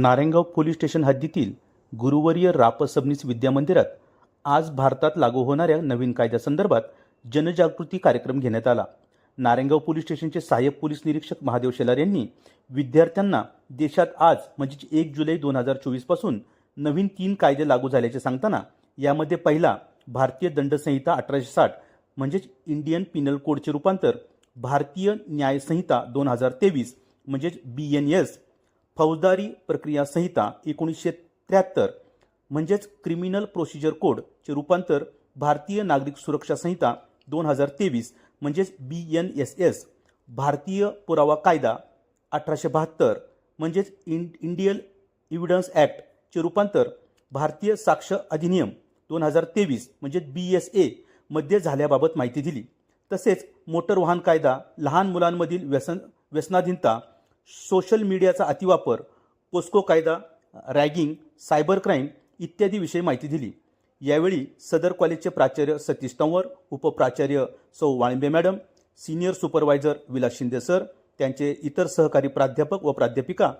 Narayangaon police station हद्दीतील गुरुवर्य राप सबनीस विद्यामंदिरात आज भारतात लागू होणाऱ्या नवीन कायद्यासंदर्भात जनजागृती कार्यक्रम घेण्यात आला. नारायणगाव पोलीस स्टेशनचे सहाय्यक पोलीस निरीक्षक महादेव शेलार यांनी विद्यार्थ्यांना देशात आज म्हणजेच एक जुलै दोन हजार चोवीसपासून नवीन तीन कायदे लागू झाल्याचे सांगताना यामध्ये पहिला भारतीय दंडसंहिता अठराशे साठ म्हणजेच इंडियन पिनल कोडचे रूपांतर भारतीय न्यायसंहिता दोन हजार तेवीस म्हणजेच बी एन एस फौजदारी प्रक्रिया संहिता एकोणीसशे त्र्याहत्तर म्हणजेच क्रिमिनल प्रोसिजर कोडचे रूपांतर भारतीय नागरिक सुरक्षा संहिता दोन हजार तेवीस म्हणजेच बी एन एस एस भारतीय पुरावा कायदा अठराशे बहात्तर म्हणजेच इन इंडियन इव्हिडन्स ॲक्टचे रूपांतर भारतीय साक्ष अधिनियम दोन हजार तेवीस म्हणजेच बी एस ए मध्ये झाल्याबाबत माहिती दिली. तसेच मोटर वाहन कायदा लहान मुलांमधील व्यसन व्यसनाधीनता सोशल मीडियाचा अतिवापर पोस्को कायदा रॅगिंग सायबर क्राईम इत्यादी विषयी माहिती दिली. यावेळी सदर कॉलेजचे प्राचार्य सतीश तंवर उपप्राचार्य सौ Walimbe madam senior supervisor Vilas Shinde sir त्यांचे इतर सहकारी प्राध्यापक व प्राध्यापिका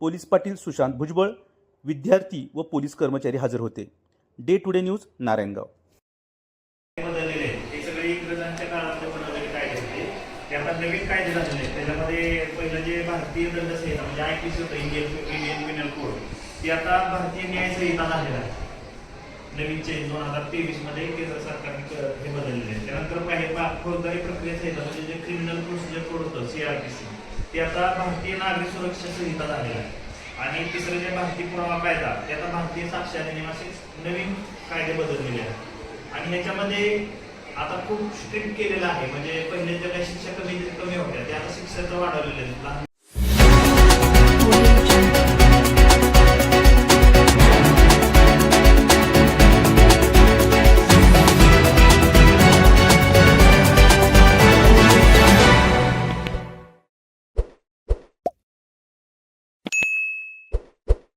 पोलीस पाटील सुशांत भुजबळ विद्यार्थी व पोलीस कर्मचारी हजर होते. Day to day news Narayangaon. आता नवीन कायदे झालेले आहेत त्याच्यामध्ये पहिलं जे भारतीय दंड संहिता म्हणजे आय पी सी होतं इंडियन इंडियन पिनल कोड ती आता भारतीय न्याय संहिता झालेला आहे. नवीन चेंज दोन हजार तेवीसमध्ये केंद्र सरकारने हे बदललेले आहे. त्यानंतर काही फौजदारी प्रक्रिया संहिता म्हणजे जे क्रिमिनल प्रोसिजर कोड होतं सीआरपीसी ते आता भारतीय नागरिक सुरक्षा संहिता झालेला आहे. आणि तिसरं जे भारतीय पुरावा कायदा ते आता भारतीय साक्षर अधिनियम असे नवीन कायदे बदललेले आहेत. आणि ह्याच्यामध्ये आता खूप स्ट्रिक्ट केलेलं आहे. म्हणजे पहिले ज्या काही शिक्षा कमी कमी होत्या. त्या आता शिक्षा तर वाढवलेल्या आहेत लहान